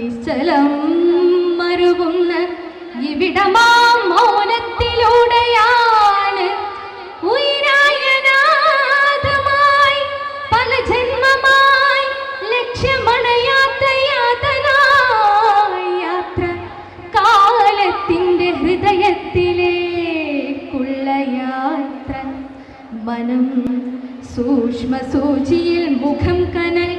നിശ്ചലം മരുകുന്ന ഇവിടമാം മൗനത്തിലൂടെയാണ് ഉയരായനാഥമായി പല ജന്മമായി ലക്ഷ്യമണയാത്ത യാതനായി യാത്ര കാലത്തിന്റെ ഹൃദയത്തിലേക്കുള്ള യാത്ര. മനം സൂക്ഷ്മ സൂചിയിൽ മുഖം കനൽ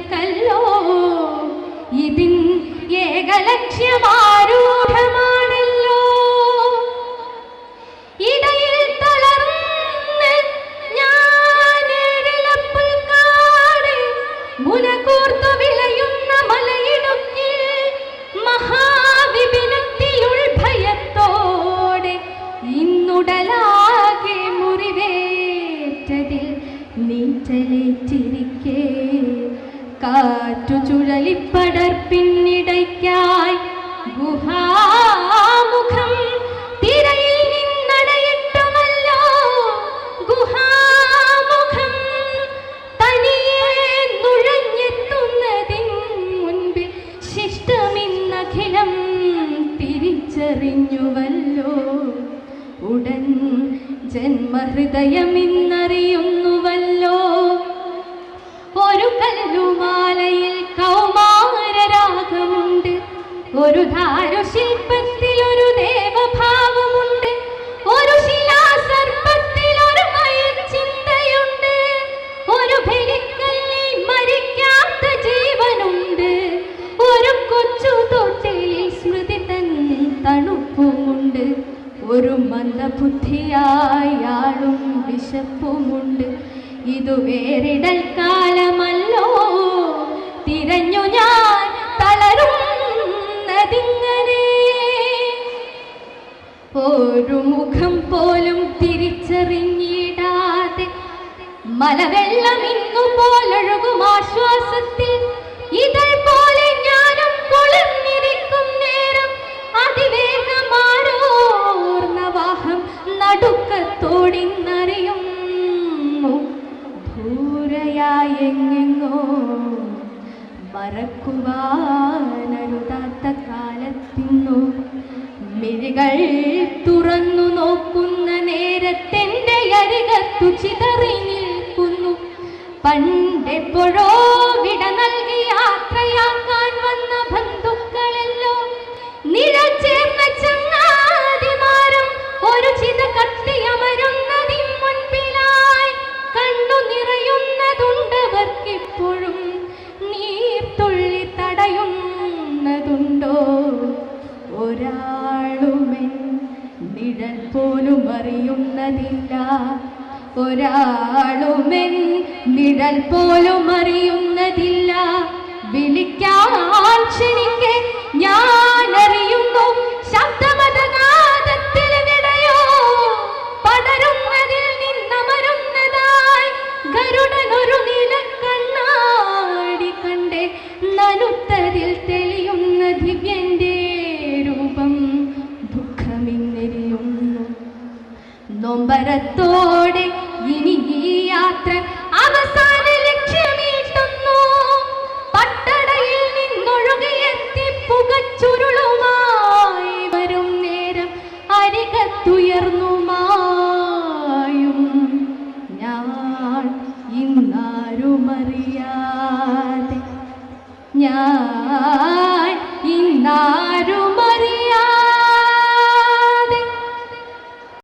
ഏകലക്ഷ്യമാരൂഢമാണല്ലോ ഇടയിൽ തളർന്ന് ഞാൻ മലയിടുക്കിൽ ഇന്നുടലാകെ കാറ്റു ചുഴലിപ്പടർപ്പിന്നിടയ്ക്കായി ഗുഹാമുഖം ഗുഹാമുഖം ശിഷ്ടമിന്നഖിലം തിരിച്ചറിഞ്ഞുവല്ലോ. ഉടൻ ജന്മഹൃദയമിന്നറിയുന്നുവല്ലോ മന്ദബുദ്ധിയായാളും വിശപ്പുമുണ്ട്. ഇതു വേറിടൽ കാലമല്ലോ. തിരഞ്ഞു ഞാൻ തളരുന്നതിങ്ങനെ ഒരു മുഖം പോലും തിരിച്ചറിഞ്ഞിടാതെ മലവെള്ളം ഇന്നു പോലൊഴുകും ആശ്വാസത്തിൽ. ഇതൾ പോലെ ഞാനും കുളിർന്നിരിക്കും മറക്കുവാനരുതാത്ത കാലത്തിന്നു മിഴികൾ തുറന്നു നോക്കുന്ന നേരത്തെന്റെ അരികത്തു ചിതറി നിൽക്കുന്നു. പണ്ടെപ്പോഴോ വിട നൽകി യാത്രയാക്കാൻ വന്ന ഒരാളുമേ നിഴൽ പോലും അറിയുന്നതില്ല. ഒരാളുമെൻ നിഴൽ പോലും അറിയുന്നതില്ല. നൊമ്പരത്തോടെ ഇനി ഈ യാത്ര അവസാന ലക്ഷ്യമീട്ടുന്നു. പട്ടടയിൽ നിന്നൊഴുകിയെത്തി പുകച്ചുരുളുമായി വരും നേരം അരികത്തുയർന്നു ഞാൻ ഇന്നാരുമറിയാതെ ഞാൻ